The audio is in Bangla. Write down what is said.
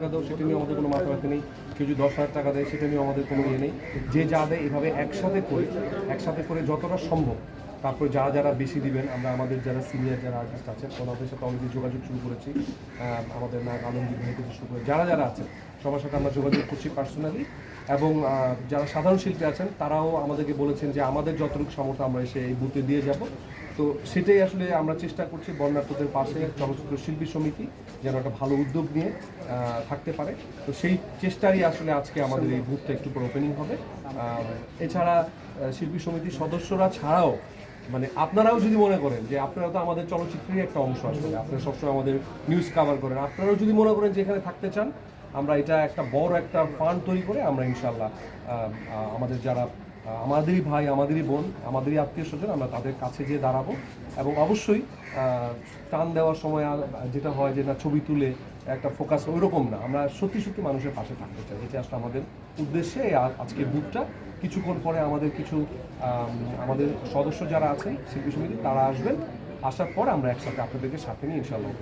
টাকা দাও, সেটা নিয়ে আমাদের কোনো মাথা ব্যথা নেই। কেউ যদি দশ হাজার টাকা দেয়, সেটা নিয়ে আমাদের কোনো ইয়ে নেই। যে যা দেয়, এভাবে একসাথে করে একসাথে করে যতটা সম্ভব, তারপর যারা যারা বেশি দিবেন, আমরা আমাদের যারা সিনিয়র যারা আর্টিস্ট আছেন, ওনাদের সাথে অলরেডি যোগাযোগ শুরু করেছি। আমাদের না আলমগীর ভাই থেকে শুরু করে যারা যারা আছেন সবার সাথে আমরা যোগাযোগ করছি পার্সোনালি এবং যারা সাধারণ শিল্পী আছেন, তারাও আমাদেরকে বলেছেন যে আমাদের যতটুকু সামর্থ্য আমরা এসে এই বুথে দিয়ে যাব। তো সেটাই আসলে আমরা চেষ্টা করছি বন্যার্থদের পাশে চলচ্চিত্র শিল্পী সমিতি যেন একটা ভালো উদ্যোগ নিয়ে থাকতে পারে। তো সেই চেষ্টারই আসলে আজকে আমাদের এই বুথটা একটু ওপেনিং হবে। এছাড়া শিল্পী সমিতির সদস্যরা ছাড়াও মানে আপনারাও যদি মনে করেন যে আপনারা তো আমাদের চলচ্চিত্রেরই একটা অংশ আসলে, আপনারা সবসময় আমাদের নিউজ কভার করেন, আপনারাও যদি মনে করেন যে এখানে থাকতে চান আমরা এটা একটা বড় একটা ফান্ড তৈরি করে আমরা ইনশাল্লাহ আমাদের যারা আমাদেরই ভাই, আমাদেরই বোন, আমাদেরই আত্মীয় স্বজন আমরা তাদের কাছে যেয়ে দাঁড়াবো এবং অবশ্যই টান দেওয়ার সময় যেটা হয় যে না, ছবি তুলে একটা ফোকাস ওইরকম না। আমরা সত্যি সত্যি মানুষের পাশে থাকতে চাই। এটা আসলে আমাদের উদ্দেশ্যে আজকে বুথটা কিছুক্ষণ পরে আমাদের কিছু আমাদের সদস্য যারা আছেন, শিল্পী সমিতি, তারা আসবেন। আসার পর আমরা একসাথে আপনাদেরকে সাথে নিয়ে ইনশাল্লাহ